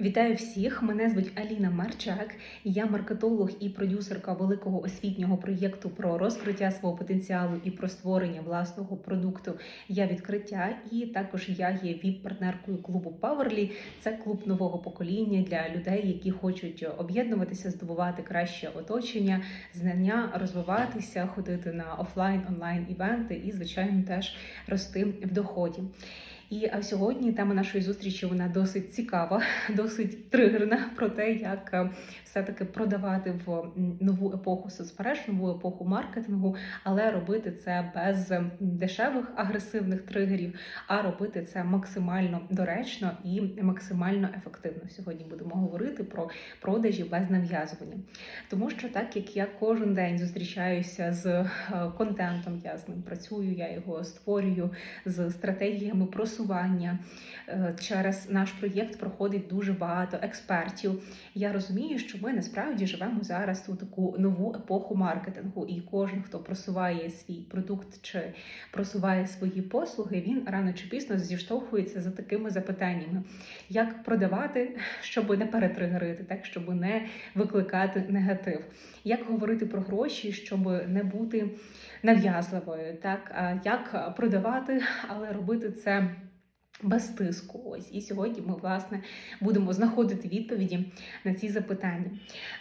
Вітаю всіх! Мене звуть Аліна Марчак. Я маркетолог і продюсерка великого освітнього проєкту про розкриття свого потенціалу і про створення власного продукту. Я відкриття, і також я є віп-партнеркою клубу Powerly. Це клуб нового покоління для людей, які хочуть об'єднуватися, здобувати краще оточення, знання, розвиватися, ходити на офлайн, онлайн івенти і, звичайно, теж рости в доході. І сьогодні тема нашої зустрічі вона досить цікава, досить тригерна про те, як е, все-таки продавати в нову епоху соцмереж, нову епоху маркетингу, але робити це без дешевих агресивних тригерів, а робити це максимально доречно і максимально ефективно. Сьогодні будемо говорити про продажі без нав'язування. Тому що так як я кожен день зустрічаюся з е, контентом, я з ним працюю, я його створюю з стратегіями просування. Е, Через наш проєкт проходить дуже багато експертів. Я розумію, що ми насправді живемо зараз у таку нову епоху маркетингу, і кожен, хто просуває свій продукт чи просуває свої послуги, він рано чи пізно зіштовхується за такими запитаннями: як продавати, щоб не перетригерити, так щоб не викликати негатив, як говорити про гроші, щоб не бути нав'язливою, так як продавати, але робити це. Без тиску, ось і сьогодні ми власне будемо знаходити відповіді на ці запитання.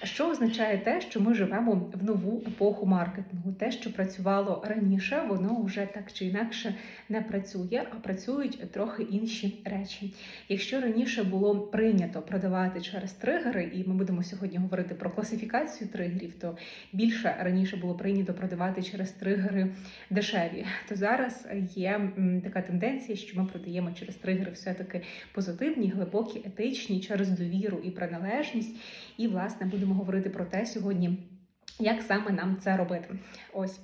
Що означає те, що ми живемо в нову епоху маркетингу? Те, що працювало раніше, воно вже так чи інакше не працює, а працюють трохи інші речі. Якщо раніше було прийнято продавати через тригери, і ми будемо сьогодні говорити про класифікацію тригерів, то більше раніше було прийнято продавати через тригери дешеві, то зараз є така тенденція, що ми продаємо через тригери все-таки позитивні, глибокі, етичні, через довіру і приналежність. І, власне, будемо говорити про те сьогодні. Як саме нам це робити? Ось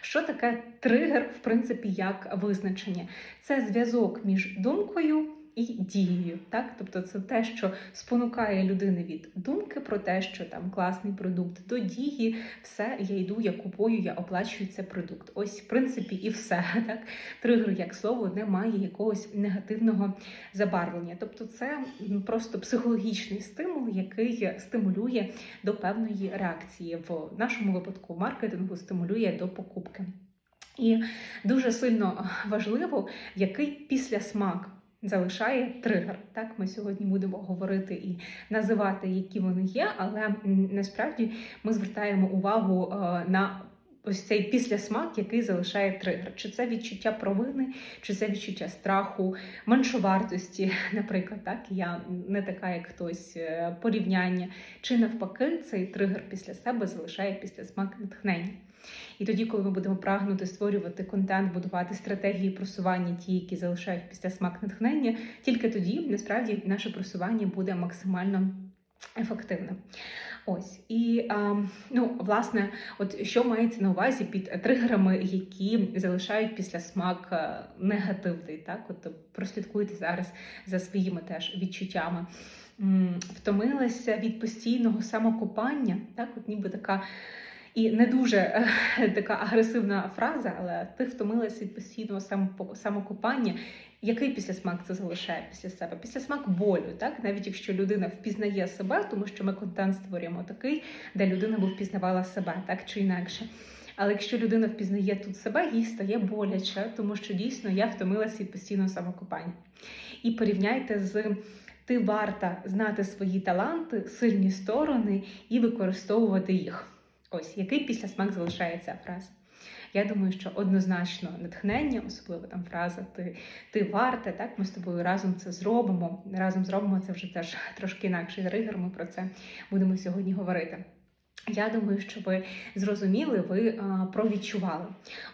що таке тригер, в принципі, як визначення? Це зв'язок між думкою і дією. Так? Тобто це те, що спонукає людини від думки про те, що там класний продукт, до дії, все, я йду, я купую, я оплачую цей продукт. Ось, в принципі, і все. Так? Тригер, як слово, не має якогось негативного забарвлення. Тобто, це просто психологічний стимул, який стимулює до певної реакції. В нашому випадку маркетингу стимулює до покупки. І дуже сильно важливо, який післясмак залишає тригер. Так, ми сьогодні будемо говорити і називати, які вони є, але насправді ми звертаємо увагу е, на ось цей післясмак, який залишає тригер. Чи це відчуття провини, чи це відчуття страху, меншовартості, наприклад, так я не така, як хтось е, порівняння, чи навпаки, цей тригер після себе залишає післясмак натхнення. І тоді, коли ми будемо прагнути створювати контент, будувати стратегії просування, ті, які залишають після смак натхнення, тільки тоді насправді наше просування буде максимально ефективним. Ось і ну, власне, от що мається на увазі під тригерами, які залишають після смак е, негативний. Так, от прослідкуйте зараз за своїми теж відчуттями. Втомилася від постійного самокопання, так, от ніби така. І не дуже е, така агресивна фраза, але ти втомилася від постійного самокопання. Який післясмак це залишає після себе? Післясмак болю, так навіть якщо людина впізнає себе, тому що ми контент створюємо такий, де людина би впізнавала себе, так чи інакше. Але якщо людина впізнає тут себе, їй стає боляче, тому що дійсно я втомилася від постійного самокопання. І порівняйте з ти варта знати свої таланти, сильні сторони і використовувати їх. Ось який післясмак смак залишається фраза. Я думаю, що однозначно натхнення, особливо там фраза ти, ти варта, так ми з тобою разом це зробимо. Разом зробимо це вже теж трошки інакший тригер. Ми про це будемо сьогодні говорити. Я думаю, що ви зрозуміли, ви а, провідчували.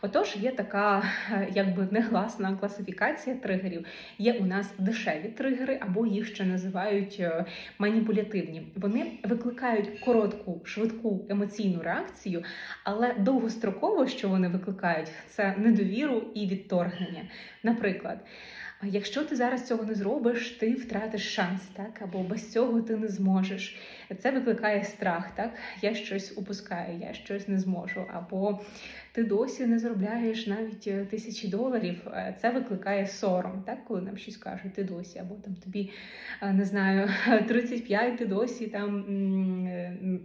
Отож, є така е, якби негласна класифікація тригерів. Є у нас дешеві тригери, або їх ще називають е, маніпулятивні. Вони викликають коротку, швидку емоційну реакцію, але довгостроково, що вони викликають, це недовіру і відторгнення. Наприклад. Якщо ти зараз цього не зробиш, ти втратиш шанс, так або без цього ти не зможеш. Це викликає страх, так я щось упускаю, я щось не зможу, або ти досі не заробляєш навіть е, тисячі доларів. Е, Це викликає сором, так коли нам щось кажуть, ти досі, або там тобі е, не знаю, 35, ти досі там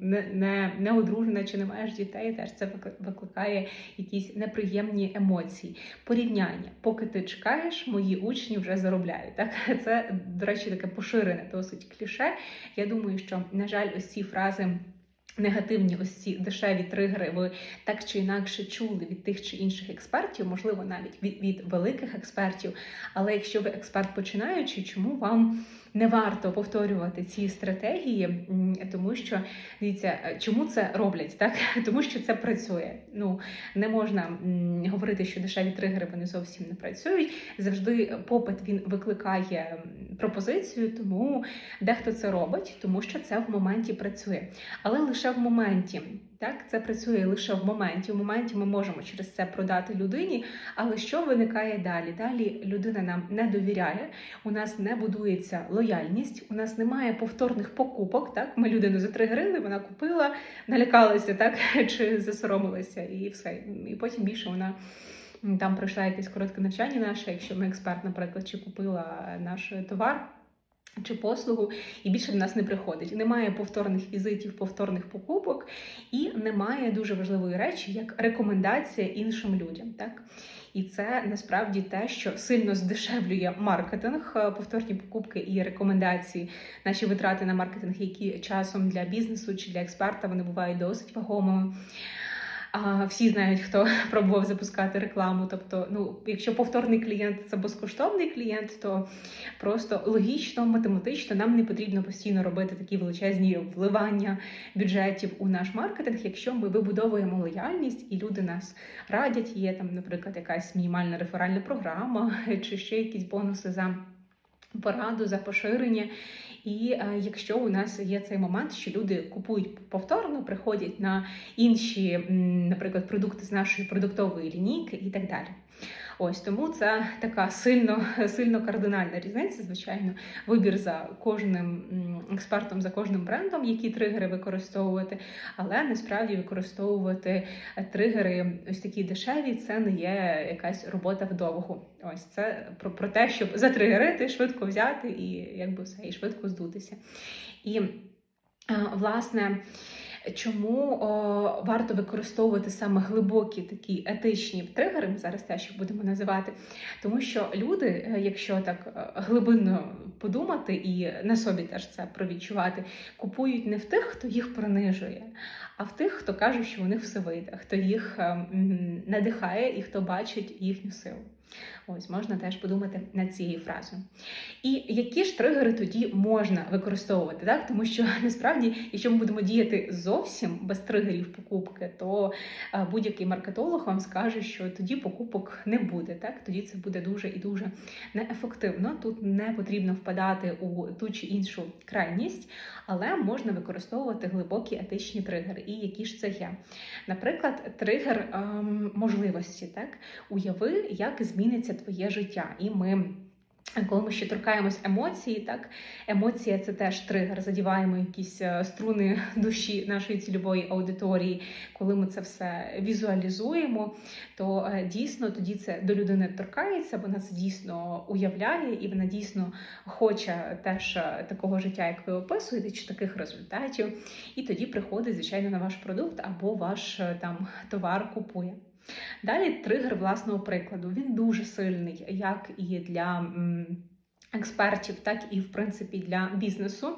не, не, не одружена чи не маєш дітей. Теж це викликає якісь неприємні емоції. Порівняння, поки ти чекаєш, мої учні вже заробляють. Так це до речі, таке поширене досить кліше. Я думаю, що на жаль, ось ці фрази. Негативні ось ці дешеві тригери ви так чи інакше чули від тих чи інших експертів, можливо, навіть від, від великих експертів. Але якщо ви експерт починаючий, чому вам не варто повторювати ці стратегії? Тому що дивіться, е, чому це роблять? Так тому що це працює. Ну не можна говорити, що дешеві тригери вони зовсім не працюють. Завжди попит він викликає пропозицію, тому дехто це робить, тому що це в моменті працює але лише в моменті. Так, це працює лише в моменті. В моменті ми можемо через це продати людині. Але що виникає далі? Далі людина нам не довіряє, у нас не будується лояльність, у нас немає повторних покупок. Так, ми людину затригерили, вона купила, налякалася, так чи засоромилася, і все. І потім більше вона. Там пройшла якесь коротке навчання наше, якщо ми експерт, наприклад, чи купила наш товар, чи послугу, і більше до нас не приходить. Немає повторних візитів, повторних покупок, і немає дуже важливої речі, як рекомендація іншим людям. Так? І це насправді те, що сильно здешевлює маркетинг, повторні покупки і рекомендації, наші витрати на маркетинг, які часом для бізнесу чи для експерта вони бувають досить вагомими. А, всі знають, хто пробував запускати рекламу. Тобто, ну, якщо повторний клієнт це безкоштовний клієнт, то просто логічно, математично нам не потрібно постійно робити такі величезні вливання бюджетів у наш маркетинг, якщо ми вибудовуємо лояльність і люди нас радять. Є там, наприклад, якась мінімальна реферальна програма чи ще якісь бонуси за пораду, за поширення. І е, якщо у нас є цей момент, що люди купують повторно, приходять на інші, наприклад, продукти з нашої продуктової лінійки і так далі. Ось тому це така сильно, сильно кардинальна різниця. Звичайно, вибір за кожним експертом, за кожним брендом, які тригери використовувати, але насправді використовувати тригери ось такі дешеві, це не є якась робота вдовгу. Ось це про, про те, щоб затригерити, швидко взяти і якби все, і швидко здутися. І е, власне. Чому о, варто використовувати саме глибокі такі етичні тригери, ми зараз те, що будемо називати, тому що люди, е, якщо так е, глибинно подумати і на собі теж це провідчувати, купують не в тих, хто їх принижує, а в тих, хто каже, що у них все вийде, хто їх е, надихає і хто бачить їхню силу. Ось можна теж подумати над цією фразою. І які ж тригери тоді можна використовувати, так? Тому що насправді, якщо ми будемо діяти зовсім без тригерів покупки, то е, будь-який маркетолог вам скаже, що тоді покупок не буде. Так, тоді це буде дуже і дуже неефективно. Тут не потрібно впадати у ту чи іншу крайність, але можна використовувати глибокі етичні тригери. І які ж це є? Наприклад, тригер ем, можливості, так уяви, як зміниться твоє життя, і ми. Коли ми ще торкаємось емоції, так емоція це теж тригер, задіваємо якісь е, струни душі нашої цільової аудиторії. Коли ми це все візуалізуємо, то е, дійсно тоді це до людини торкається, вона це дійсно уявляє, і вона дійсно хоче теж е, такого життя, як ви описуєте, чи таких результатів. І тоді приходить, звичайно, на ваш продукт або ваш там товар купує. Далі тригер власного прикладу. Він дуже сильний, як і для експертів, так і в принципі для бізнесу.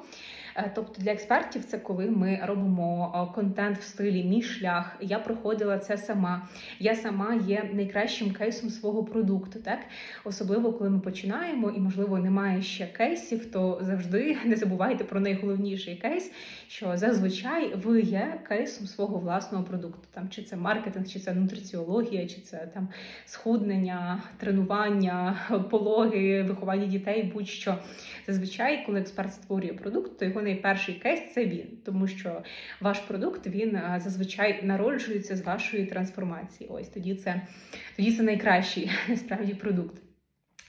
Е, Тобто для експертів це коли ми робимо е, контент в стилі мій шлях. Я проходила це сама. Я сама є найкращим кейсом свого продукту. Так особливо коли ми починаємо, і можливо немає ще кейсів, то завжди не забувайте про найголовніший кейс, що зазвичай ви є кейсом свого власного продукту. Там чи це маркетинг, чи це нутриціологія, чи це там схуднення, тренування, пологи, виховання дітей, будь-що. Зазвичай, коли експерт створює продукт, то його найперший кейс це він, тому що ваш продукт він зазвичай народжується з вашої трансформації. Ось тоді це тоді це найкращий насправді продукт.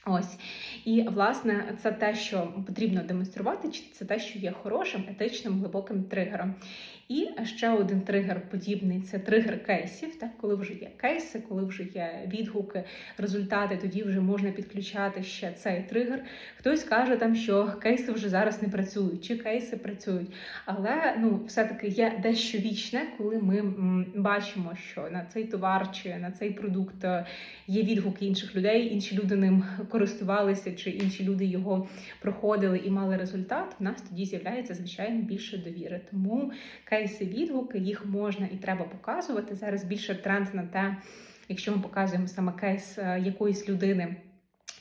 Ось і власне це те, що потрібно демонструвати, це те, що є хорошим, етичним, глибоким тригером. І ще один тригер подібний це тригер кейсів. Так, коли вже є кейси, коли вже є відгуки, результати, тоді вже можна підключати ще цей тригер. Хтось каже там, що кейси вже зараз не працюють, чи кейси працюють. Але ну, все-таки є дещо вічне, коли ми бачимо, що на цей товар чи на цей продукт е, є відгуки інших людей, інші люди ним користувалися, чи інші люди його проходили і мали результат. У нас тоді з'являється звичайно більше довіри. Тому кейси, відгуки їх можна і треба показувати. Зараз більше тренд на те, якщо ми показуємо саме кейс е, якоїсь людини.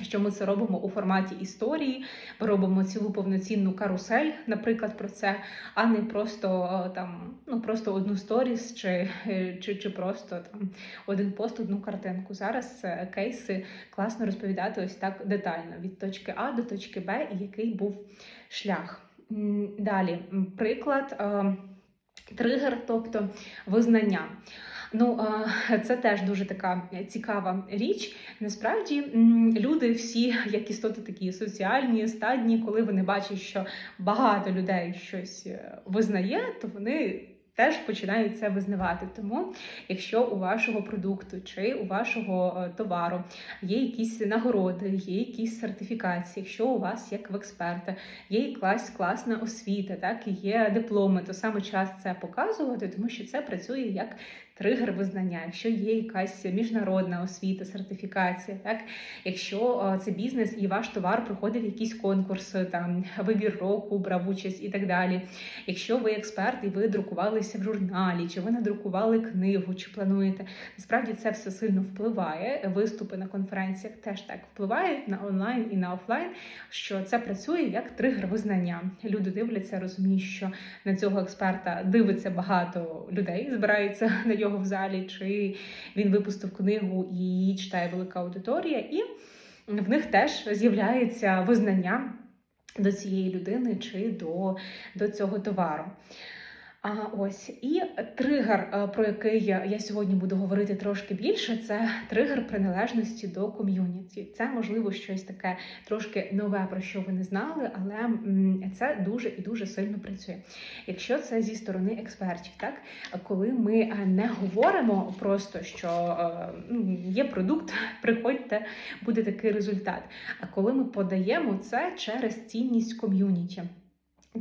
Що ми це робимо у форматі історії, ми робимо цілу повноцінну карусель, наприклад, про це, а не просто е, там ну просто одну сторіс чи, е, чи, чи просто там один пост, одну картинку. Зараз кейси класно розповідати ось так детально від точки А до точки Б, і який був шлях. Далі, приклад, тригер, тобто визнання. Ну, це теж дуже така цікава річ. Насправді люди всі, як істоти, такі соціальні, стадні, коли вони бачать, що багато людей щось е, визнає, то вони. Теж починають це визнавати. Тому, якщо у вашого продукту чи у вашого е, товару є якісь нагороди, є якісь сертифікації, якщо у вас як в експерта є якась класна освіта, так і є дипломи, то саме час це показувати, тому що це працює як тригер визнання, якщо є якась міжнародна освіта, сертифікація, так якщо е, це бізнес і ваш товар проходив якісь конкурси, там вибір року, брав участь і так далі. Якщо ви експерт і ви друкувалися в журналі, чи ви надрукували книгу, чи плануєте, насправді це все сильно впливає. Виступи на конференціях теж так впливають на онлайн і на офлайн, що це працює як тригер визнання. Люди дивляться, розуміють, що на цього експерта дивиться багато людей, збираються на його в залі, чи він випустив книгу і її читає велика аудиторія, і в них теж з'являється визнання до цієї людини чи до, до цього товару. А ось і тригер, е, про який я, сьогодні буду говорити трошки більше, це тригер приналежності до ком'юніті. Це можливо щось таке трошки нове, про що ви не знали, але це дуже і дуже сильно працює. Якщо це зі сторони експертів, так коли ми е, не говоримо просто, що е, ну, є продукт, приходьте, буде такий результат. А коли ми подаємо це через цінність ком'юніті.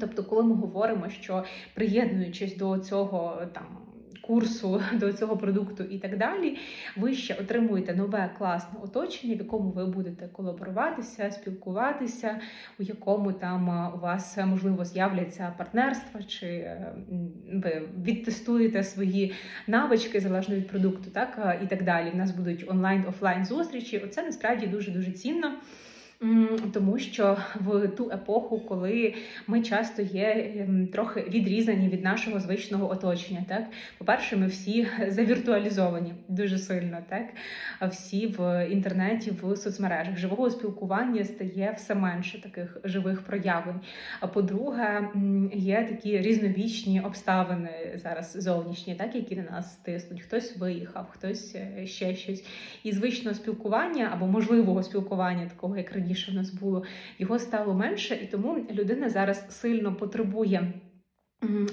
Тобто, коли ми говоримо, що приєднуючись до цього там. Курсу до цього продукту і так далі, ви ще отримуєте нове класне оточення, в якому ви будете колаборуватися, спілкуватися, у якому там у вас можливо з'являться партнерства, чи е, ви відтестуєте свої навички залежно від продукту, так і так далі. У нас будуть онлайн-офлайн зустрічі. Оце насправді дуже дуже цінно. Тому що в ту епоху, коли ми часто є ем, трохи відрізані від нашого звичного оточення, так по-перше, ми всі завіртуалізовані дуже сильно, так всі в інтернеті, в соцмережах живого спілкування стає все менше таких живих проявлень. А по-друге, є такі різновічні обставини зараз зовнішні, так які на нас тиснуть. Хтось виїхав, хтось е, ще щось. І звичного спілкування або можливого спілкування, такого як раніше в нас було, його стало менше, і тому людина зараз сильно потребує.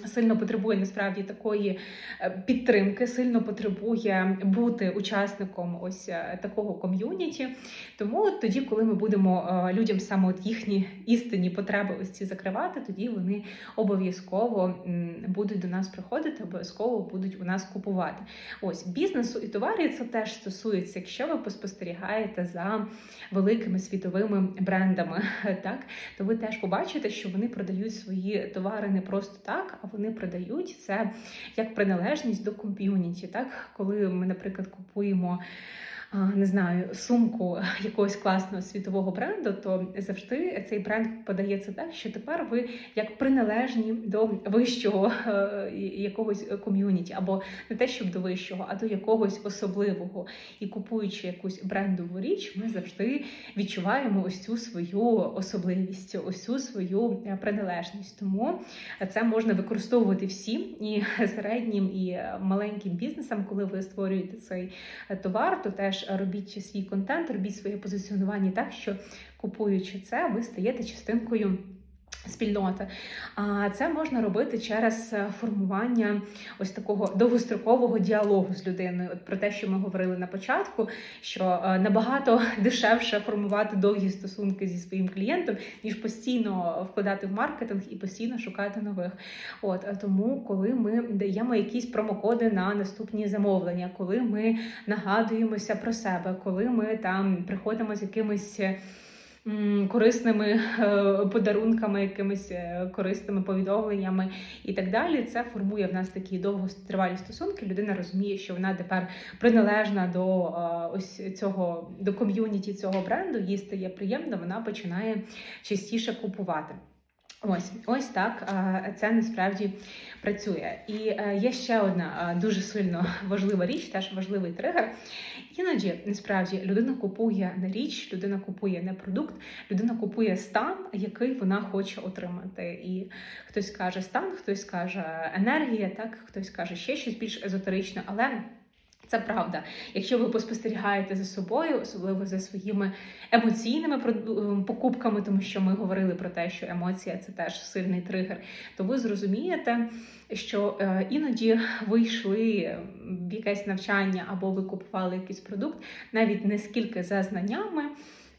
Сильно потребує насправді такої е, підтримки, сильно потребує бути учасником ось е, такого ком'юніті. Тому тоді, коли ми будемо е, людям саме от їхні істинні потреби ось ці закривати, тоді вони обов'язково будуть до нас приходити, обов'язково будуть у нас купувати. Ось бізнесу і товарів це теж стосується, якщо ви поспостерігаєте за великими світовими брендами, так то ви теж побачите, що вони продають свої товари не просто так, а вони продають це як приналежність до ком'юніті. Так, коли ми, наприклад, купуємо. Не знаю, сумку якогось класного світового бренду, то завжди цей бренд подається так, що тепер ви як приналежні до вищого е, якогось ком'юніті, або не те, щоб до вищого, а до якогось особливого. І купуючи якусь брендову річ, ми завжди відчуваємо ось цю свою особливість, ось цю свою е, приналежність. Тому це можна використовувати всім і середнім, і маленьким бізнесам, коли ви створюєте цей товар, то теж теж робіть свій контент, робіть своє позиціонування так, що купуючи це, ви стаєте частинкою. Спільноти, а це можна робити через е, формування ось такого довгострокового діалогу з людиною. От про те, що ми говорили на початку, що е, набагато дешевше формувати довгі стосунки зі своїм клієнтом, ніж постійно вкладати в маркетинг і постійно шукати нових. От е, тому, коли ми даємо якісь промокоди на наступні замовлення, коли ми нагадуємося про себе, коли ми там приходимо з якимись. Корисними е, подарунками, якимись е, корисними повідомленнями і так далі. Це формує в нас такі довготривалі стосунки. Людина розуміє, що вона тепер приналежна до е, ось цього до ком'юніті цього бренду. Їй стає приємно, вона починає частіше купувати. Ось, ось так це насправді працює. І е, є ще одна е, дуже сильно важлива річ, теж важливий тригер. Іноді насправді людина купує не річ, людина купує не продукт, людина купує стан, який вона хоче отримати. І хтось каже стан, хтось каже енергія, так хтось каже ще щось більш езотеричне, але. Це правда. Якщо ви поспостерігаєте за собою, особливо за своїми емоційними проду- покупками, тому що ми говорили про те, що емоція це теж сильний тригер, то ви зрозумієте, що е, іноді ви йшли в якесь навчання або ви купували якийсь продукт, навіть не скільки за знаннями.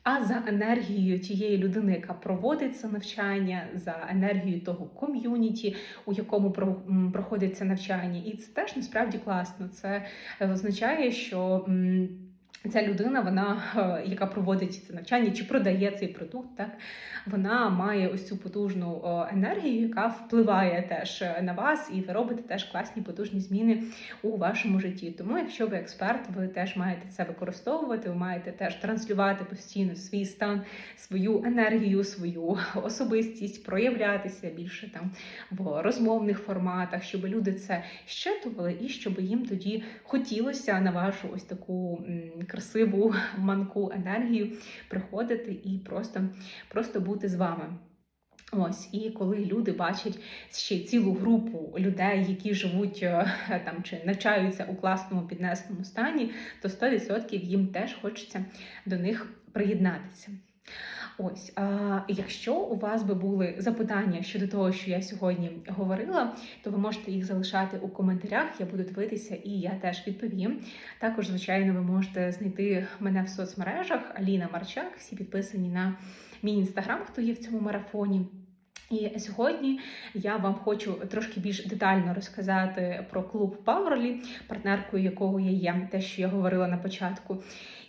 А за енергією тієї людини, яка проводить це навчання, за енергією того ком'юніті, у якому проходить це навчання, і це теж насправді класно. Це е, означає, що ця людина, вона е, яка проводить це навчання чи продає цей продукт, так вона має ось цю потужну е, енергію, яка впливає теж е, на вас, і ви робите теж класні потужні зміни у вашому житті. Тому, якщо ви експерт, ви теж маєте це використовувати, ви маєте теж транслювати постійно свій стан, свою енергію, свою особистість, проявлятися більше там в розмовних форматах, щоб люди це щитували, і щоб їм тоді хотілося на вашу ось таку красиву манку енергію приходити і просто, просто бути з вами. Ось, і коли люди бачать ще цілу групу людей, які живуть е, там чи навчаються у класному піднесеному стані, то 100% їм теж хочеться до них приєднатися. Ось, а якщо у вас би були запитання щодо того, що я сьогодні говорила, то ви можете їх залишати у коментарях. Я буду дивитися і я теж відповім. Також, звичайно, ви можете знайти мене в соцмережах Аліна Марчак. Всі підписані на мій інстаграм, хто є в цьому марафоні. І сьогодні я вам хочу трошки більш детально розказати про клуб Паверлі, партнеркою якого я є, те, що я говорила на початку.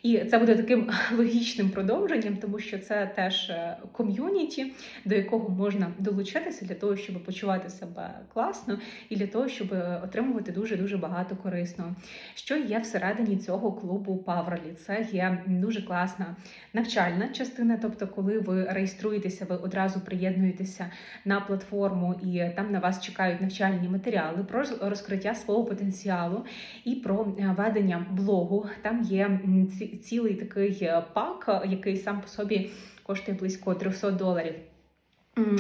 І це буде таким логічним продовженням, тому що це теж е, ком'юніті, до якого можна долучитися для того, щоб почувати себе класно, і для того, щоб отримувати дуже дуже багато корисного. Що є всередині цього клубу Паверлі? Це є дуже класна навчальна частина. Тобто, коли ви реєструєтеся, ви одразу приєднуєтеся на платформу, і там на вас чекають навчальні матеріали про розкриття свого потенціалу і про е, ведення блогу. Там є ці- цілий такий е, пак, е, який сам по собі коштує близько 300 доларів.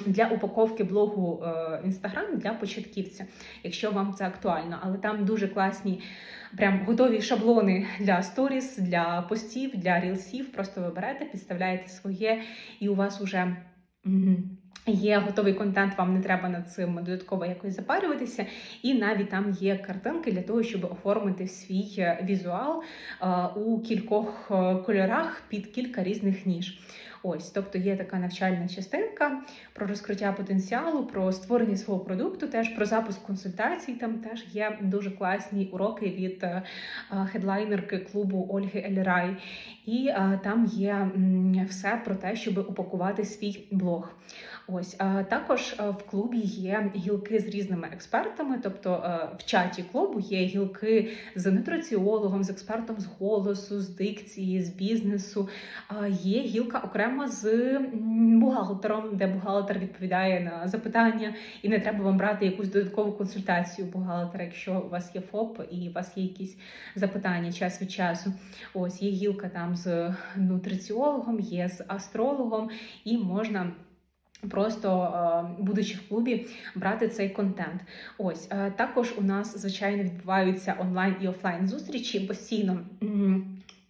Для упаковки блогу Інстаграм для початківця, якщо вам це актуально, але там дуже класні, прям готові шаблони для сторіс, для постів, для рілсів. Просто ви берете, підставляєте своє, і у вас уже є готовий контент, вам не треба над цим додатково якось запарюватися. І навіть там є картинки для того, щоб оформити свій е, візуал е, у кількох е, кольорах під кілька різних ніж. Ось, тобто є така навчальна частинка про розкриття потенціалу, про створення свого продукту, теж про запуск консультацій. Там теж є дуже класні уроки від е, е, хедлайнерки клубу Ольги Ельрай. І е, там є все про те, щоб упакувати свій блог. Ось а також е, в клубі є гілки з різними експертами. Тобто е, в чаті клубу є гілки з нутриціологом, з експертом з голосу, з дикції, з бізнесу. Є гілка окремо з бухгалтером, де бухгалтер відповідає на запитання, і не треба вам брати якусь додаткову консультацію бухгалтера, якщо у вас є ФОП і у вас є якісь запитання час від часу. Ось є гілка там з нутриціологом, є з астрологом, і можна. Просто е, будучи в клубі, брати цей контент. Ось е, також у нас звичайно відбуваються онлайн і офлайн зустрічі постійно.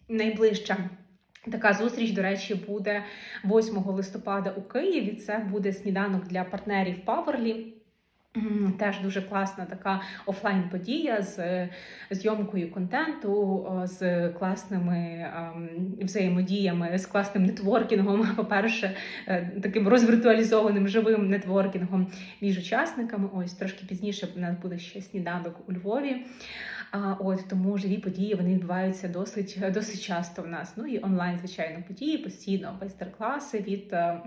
найближча. Така зустріч, до речі, буде 8 листопада у Києві. Це буде сніданок для партнерів. М, Теж дуже класна така офлайн подія з е, зйомкою контенту, з класними ем, взаємодіями, з класним нетворкінгом. По-перше, е, таким розвіртуалізованим живим нетворкінгом між учасниками. Ось трошки пізніше у нас буде ще сніданок у Львові. От тому живі події вони відбуваються досить досить часто в нас. Ну і онлайн, звичайно, події постійно майстер-класи від е,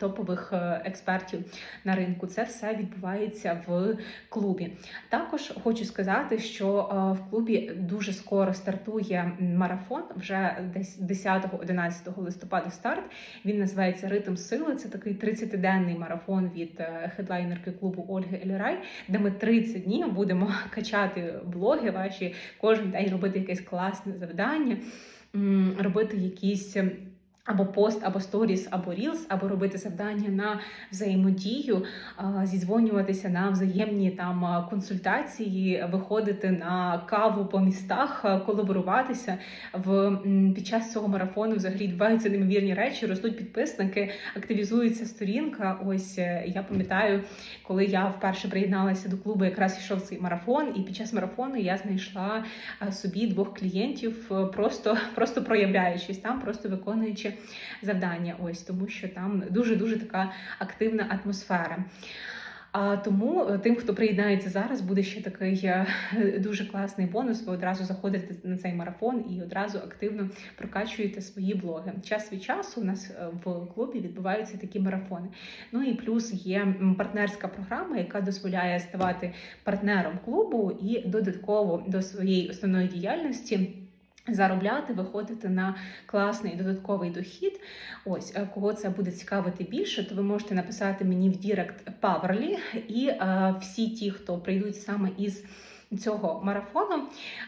топових е, експертів на ринку. Це все відбувається в клубі. Також хочу сказати, що е, в клубі дуже скоро стартує марафон, вже десь 10-11 листопада старт. Він називається Ритм сили. Це такий 30-денний марафон від хедлайнерки клубу Ольги Елірай, де ми 30 днів будемо качати блоги ваші, кожен день робити якесь класне завдання, робити якісь. Або пост, або сторіс, або рілс, або робити завдання на взаємодію, а, зідзвонюватися на взаємні там консультації, виходити на каву по містах, колаборуватися в під час цього марафону. Взагалі відбуваються неймовірні речі, ростуть підписники, активізується сторінка. Ось е, я пам'ятаю, коли я вперше приєдналася до клубу, якраз йшов цей марафон, і під час марафону я знайшла собі двох клієнтів, е, просто, просто проявляючись там, просто виконуючи завдання. Ось тому, що там дуже дуже така активна атмосфера. А тому е, тим, хто приєднається зараз, буде ще такий е, дуже класний бонус. Ви одразу заходите на цей марафон і одразу активно прокачуєте свої блоги. Час від часу у нас е, в клубі відбуваються такі марафони. Ну і плюс є партнерська програма, яка дозволяє ставати партнером клубу і додатково до своєї основної діяльності. Заробляти, виходити на класний додатковий дохід. Ось е, кого це буде цікавити більше, то ви можете написати мені в Дірект Паверлі, і е, всі ті, хто прийдуть саме із цього марафону,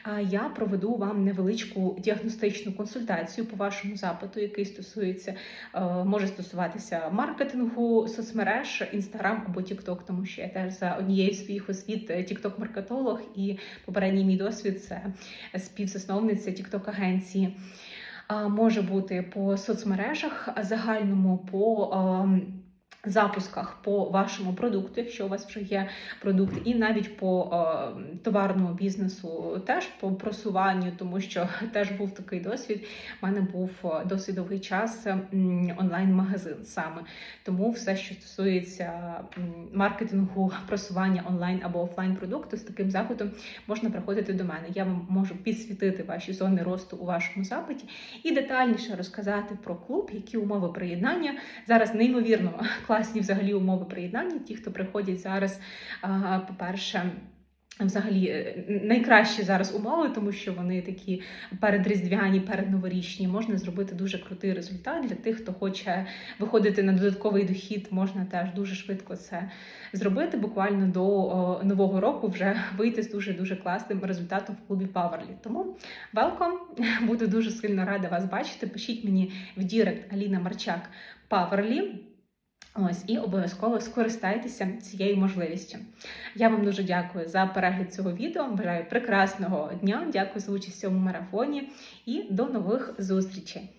е, я проведу вам невеличку діагностичну консультацію по вашому запиту, який стосується, е, може стосуватися маркетингу, соцмереж, інстаграм або Тікток, тому що я теж за однією з своїх освіт тікток-маркетолог, і попередній мій досвід це співзасновниця тікток агенції. Може бути по соцмережах, загальному по ем, запусках по вашому продукту, якщо у вас вже є продукт, і навіть по е, товарному бізнесу, теж по просуванню, тому що теж був такий досвід. У мене був е, досить довгий час онлайн-магазин саме. Тому все, що стосується маркетингу, просування онлайн або офлайн продукту з таким запитом, можна приходити до мене. Я вам можу підсвітити ваші зони росту у вашому запиті і детальніше розказати про клуб, які умови приєднання. Зараз неймовірно класні взагалі умови приєднання. Ті, хто приходять зараз, по-перше. Взагалі е, найкращі зараз умови, тому що вони такі передріздвяні, передноворічні. Можна зробити дуже крутий результат для тих, хто хоче виходити на додатковий дохід. Можна теж дуже швидко це зробити. Буквально до нового року вже вийти з дуже дуже класним результатом в клубі Powerly. Тому welcome! буду дуже сильно рада вас бачити. Пишіть мені в Дірект Аліна Марчак Powerly. Ось і обов'язково скористайтеся цією можливістю. Я вам дуже дякую за перегляд цього відео. Бажаю прекрасного дня. Дякую за участь в цьому марафоні і до нових зустрічей.